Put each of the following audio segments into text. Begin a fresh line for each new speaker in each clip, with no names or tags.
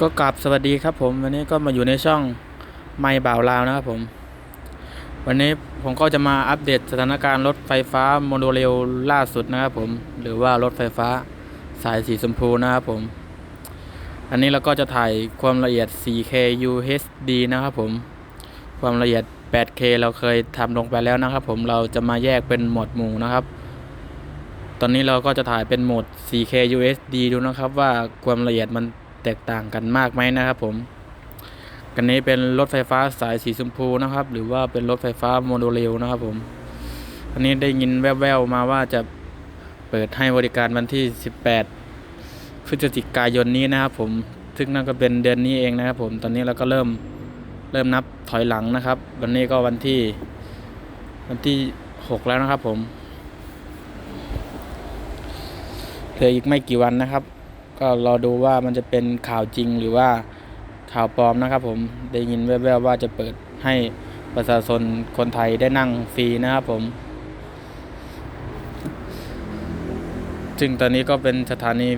ก็กราบสวัสดีครับผมวันนี้ก็มาอยู่ในช่องไม่บ่าวลาวนะครับผม วันนี้ผมก็จะมาอัปเดตสถานการณ์รถไฟฟ้าโมโนเรลล่าสุดนะครับผม หรือว่ารถไฟฟ้าสายสีชมพูนะครับผม อันนี้เราก็จะถ่ายความละเอียด 4K UHD นะครับผม ความละเอียด 8K เราเคยทำลงไปแล้วนะครับผมเราจะมาแยกเป็นหมวดหมู่นะครับตอนนี้เราก็จะถ่ายเป็นโหมด 4K USD ดูนะครับว่าความละเอียดมัน แตกต่างกันมากไหมนะครับผมกันนี้เป็นรถไฟฟ้าสายสีชมพูนะครับ หรือว่าเป็นรถไฟฟ้าโมโนเรลนะครับผมอันนี้ได้ยินแว่วๆมาว่าจะเปิดให้บริการวันที่ 18 พฤศจิกายนนี้นะครับผมซึ่งนั่นก็เป็นเดือนนี้เองนะครับผมตอนนี้เราก็เริ่มเริ่มนับถอยหลังนะครับ วันนี้ก็วันที่ วันที่ 6 แล้วนะครับผมเหลืออีกไม่กี่วันนะครับ ก็รอดูว่ามันจะเป็นข่าวจริงหรือว่าข่าวปลอมนะครับผมได้ยินแว่วๆว่าจะเปิดให้ประชาชนคนไทยได้นั่งฟรีนะครับผม ซึ่งตอนนี้ก็เป็นสถานี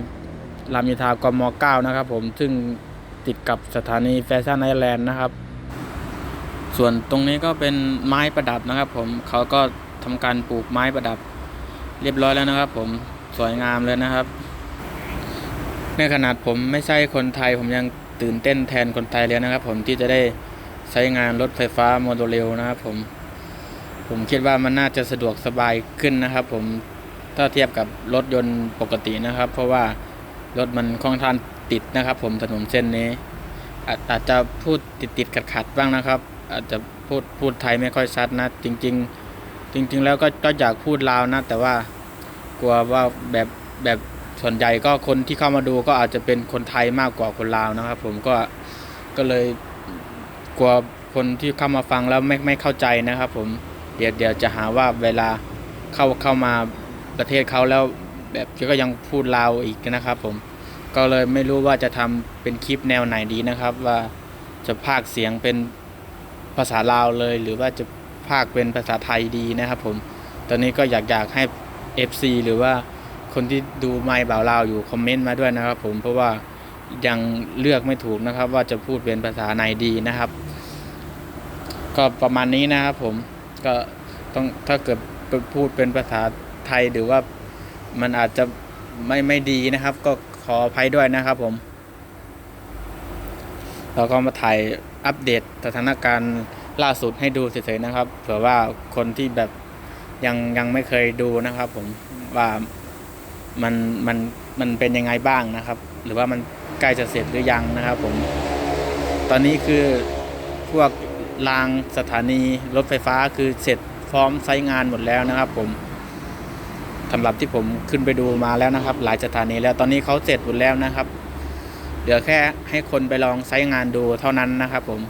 รามอินทรากม 9 นะครับผม ซึ่งติดกับสถานีแฟชั่นไอแลนด์นะครับ ส่วนตรงนี้ก็เป็นไม้ประดับนะครับผม เขาก็ทำการปลูกไม้ประดับเรียบร้อยแล้วนะครับผม สวยงามเลยนะครับ ในขนาดผมไม่ใช่คนไทย ผมยังตื่นเต้นแทนคนไทยเลยนะครับ ผมที่จะได้ใช้งานรถไฟฟ้าโมโนเรลนะครับผม ผมคิดว่ามันน่าจะสะดวกสบายขึ้นนะครับ ผมถ้าเทียบกับรถยนต์ปกตินะครับ เพราะว่ารถมันค่อนข้างติดนะครับ ผมถนนเส้นนี้ อาจจะพูดติดติดขัดขัดบ้างนะครับ อาจจะพูดพูดไทยไม่ค่อยชัดนะ จริง ๆ จริง ๆ แล้วก็ก็อยากพูดลาวนะ แต่ว่ากลัวว่าแบบแบบ ส่วนใหญ่ก็คนที่เข้ามาดูก็อาจจะเป็นคนไทยมากกว่าคนลาวนะครับ ผมก็ก็เลยกลัวคนที่เข้ามาฟังแล้วไม่ไม่เข้าใจนะครับ ผมเดี๋ยวเดี๋ยวจะหาว่าเวลาเข้าเข้ามาประเทศเขาแล้วแบบก็ยังพูดลาวอีกนะครับ ผมก็เลยไม่รู้ว่าจะทำเป็นคลิปแนวไหนดีนะครับ ว่าจะพากย์เสียงเป็นภาษาลาวเลย หรือว่าจะพากย์เป็นภาษาไทยดีนะครับ ผม ตอนนี้ก็อยากอยากให้ FC หรือว่า คนที่ดูไม่บ่าวลาวอยู่คอมเมนต์มาด้วยนะครับ ผมเพราะว่ายังเลือกไม่ถูกนะครับ ว่าจะพูดเป็นภาษาไหนดีนะครับ ก็ประมาณนี้นะครับผมก็ต้องถ้าเกิดพูดเป็นภาษาไทยหรือว่ามันอาจจะไม่ไม่ดีนะครับ ก็ขออภัยด้วยนะครับผมเราก็มาถ่ายอัปเดตสถานการณ์ล่าสุดให้ดูเฉยๆนะครับเผื่อว่าคนที่แบบยังยังไม่เคยดูนะครับผมว่า มันมันมันเป็นยังไงบ้างนะครับ หรือว่ามันใกล้จะเสร็จหรือยังนะครับผม ตอนนี้คือพวกรางสถานีรถไฟฟ้าคือเสร็จพร้อมใช้งานหมดแล้วนะครับ ผมสำหรับที่ผมขึ้นไปดูมาแล้วนะครับ หลายสถานีแล้วตอนนี้เขาเสร็จหมดแล้วนะครับ เหลือแค่ให้คนไปลองใช้งานดูเท่านั้นนะครับผม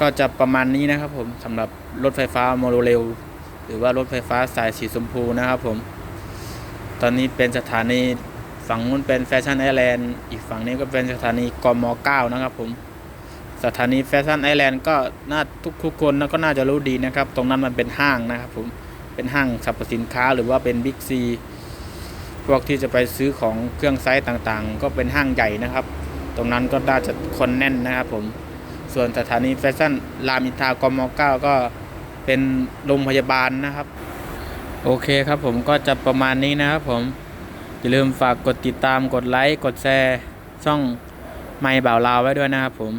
ก็จะประมาณนี้นะครับผมสำหรับรถไฟฟ้าโมโนเรลหรือว่ารถไฟฟ้าสายสีชมพูนะครับผม ตอนนี้เป็นสถานีฝั่งนู้นเป็นแฟชั่นไอแลนด์อีกฝั่งนี้ก็เป็นสถานีกม9นะครับผมสถานีแฟชั่นไอแลนด์ก็น่าทุกทุกคนนะก็น่าจะรู้ดีนะครับ ตรงนั้นมันเป็นห้างนะครับผมเป็นห้างสรรพสินค้าหรือว่าเป็นบิ๊กซีพวกที่จะไปซื้อของเครื่องไซต์ต่างๆ ก็เป็นห้างใหญ่นะครับ ตรงนั้นก็น่าจะคนแน่นนะครับผมส่วนสถานีแฟชั่นรามอินทรากม 9 ก็เป็นโรงพยาบาลนะครับ โอเคครับผมก็จะประมาณนี้นะครับผม อย่าลืมฝากกดติดตามกดไลค์ กดแชร์ ช่องไม่บ่าวลาวไว้ด้วยนะครับผม